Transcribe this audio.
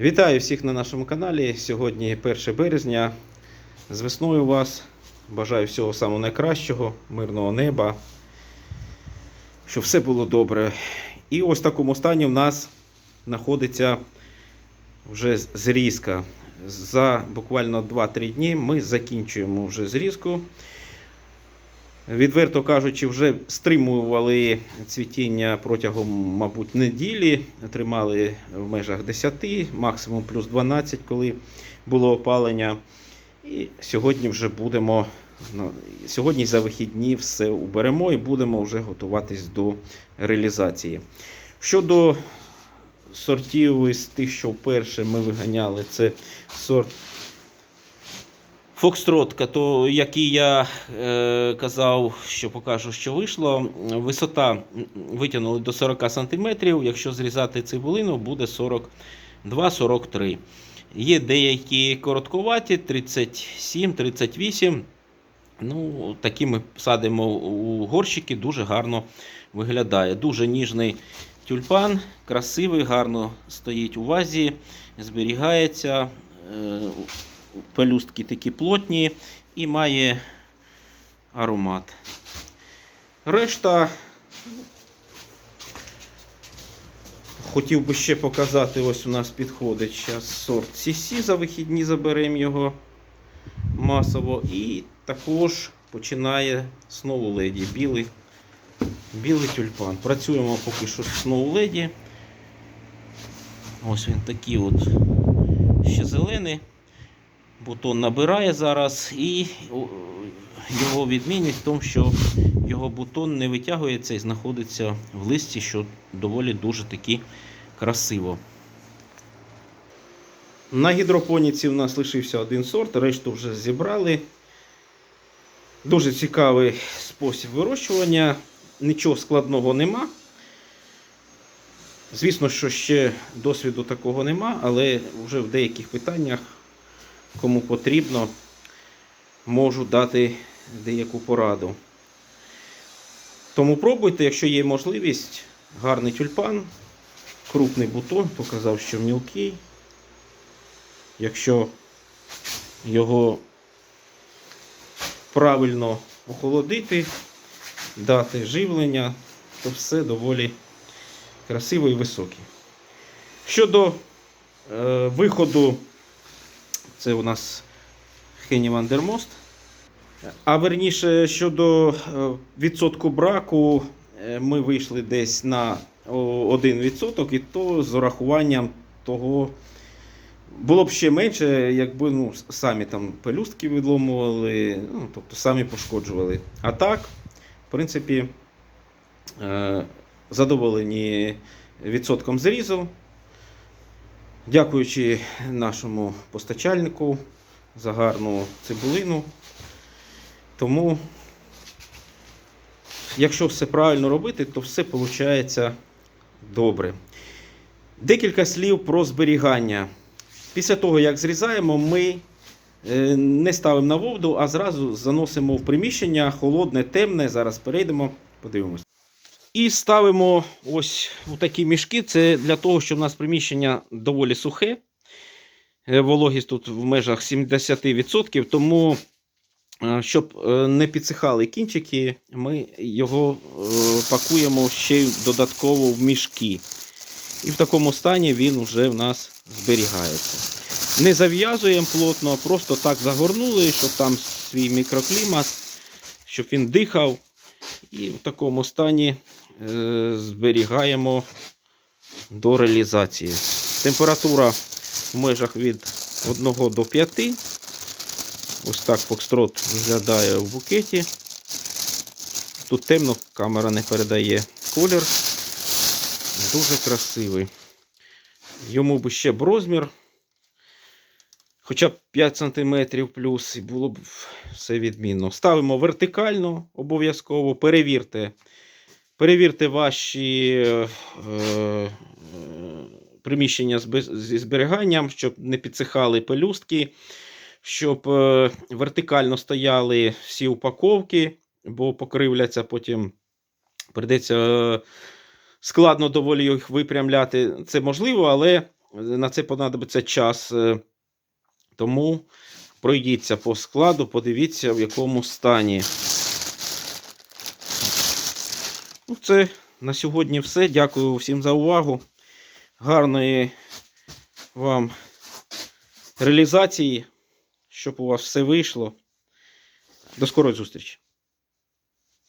Вітаю всіх на нашому каналі. Сьогодні 1 березня. З весною вас. Бажаю всього самого найкращого, мирного неба. Щоб все було добре. І ось в такому стані в нас знаходиться вже зрізка. За буквально 2-3 дні ми закінчуємо вже зрізку. Відверто кажучи, вже стримували цвітіння протягом, мабуть, неділі. Тримали в межах 10, максимум плюс 12, коли було опалення. І сьогодні вже будемо. ну, Сьогодні за вихідні все уберемо і будемо вже готуватись до реалізації. Щодо сортів із тих, що вперше ми виганяли, це сорт Фокстротка, то який я е, казав, що покажу, що вийшло. Висота витягнули до 40 см. Якщо зрізати цибулину, буде 42-43. Є деякі короткуваті, 37-38. Ну, такі ми садимо у горщики, дуже гарно виглядає. Дуже ніжний тюльпан, красивий, гарно стоїть у вазі, зберігається. Е, пелюстки такі плотні і має аромат. Решта хотів би ще показати, ось у нас підходить зараз сорт CC, за вихідні заберемо його масово. І також починає Snow Lady, білий, білий тюльпан. Працюємо поки що з Snow Lady. Ось він такий от ще зелений. Бутон набирає зараз, і його відмінність в тому, що його бутон не витягується і знаходиться в листі, що доволі дуже таки красиво. На гідропоніці в нас лишився один сорт, решту вже зібрали. Дуже цікавий спосіб вирощування. Нічого складного нема. Звісно, що ще досвіду такого нема, але вже в деяких питаннях кому потрібно, можу дати деяку пораду. Тому пробуйте, якщо є можливість, гарний тюльпан, крупний бутон, показав, що мілкий. Якщо його правильно охолодити, дати живлення, то все доволі красиво і високий. Щодо е, виходу це у нас Хені Вандермост. А верніше, щодо е, відсотку браку, е, ми вийшли десь на 1%, і то з урахуванням того. Було б ще менше, якби ну, самі там пелюстки відломували, ну, тобто самі пошкоджували. А так, в принципі, е, задоволені відсотком зрізу. Дякуючи нашому постачальнику за гарну цибулину. Тому, якщо все правильно робити, то все виходить добре. Декілька слів про зберігання. Після того, як зрізаємо, ми е, не ставимо на вовду, а зразу заносимо в приміщення холодне, темне. Зараз перейдемо, подивимось. І ставимо ось у такі мішки. Це для того, щоб у нас приміщення доволі сухе. Е, Вологість тут в межах 70%. Тому, е, щоб е, не підсихали кінчики, ми його пакуємо ще додатково в мішки. І в такому стані він вже в нас зберігається. Не зав'язуємо плотно, просто так загорнули, щоб там свій мікроклімат, щоб він дихав. І в такому стані зберігаємо до реалізації. Температура в межах від 1 до 5. Ось так фокстрот виглядає в букеті. Тут темно, камера не передає колір. Дуже красивий. Йому би ще б розмір. Хоча б 5 см плюс, і було б все відмінно. Ставимо вертикально обов'язково, перевірте. Перевірте ваші е, е, приміщення зі зберіганням, щоб не підсихали пелюстки, щоб е, вертикально стояли всі упаковки, бо покривляться потім. Придеться е, складно доволі їх випрямляти. Це можливо, але на це понадобиться час. е, Тому пройдіться по складу, подивіться, в якому стані. Ну, це на сьогодні все. Дякую всім за увагу. Гарної вам реалізації, щоб у вас все вийшло. До скорої зустрічі!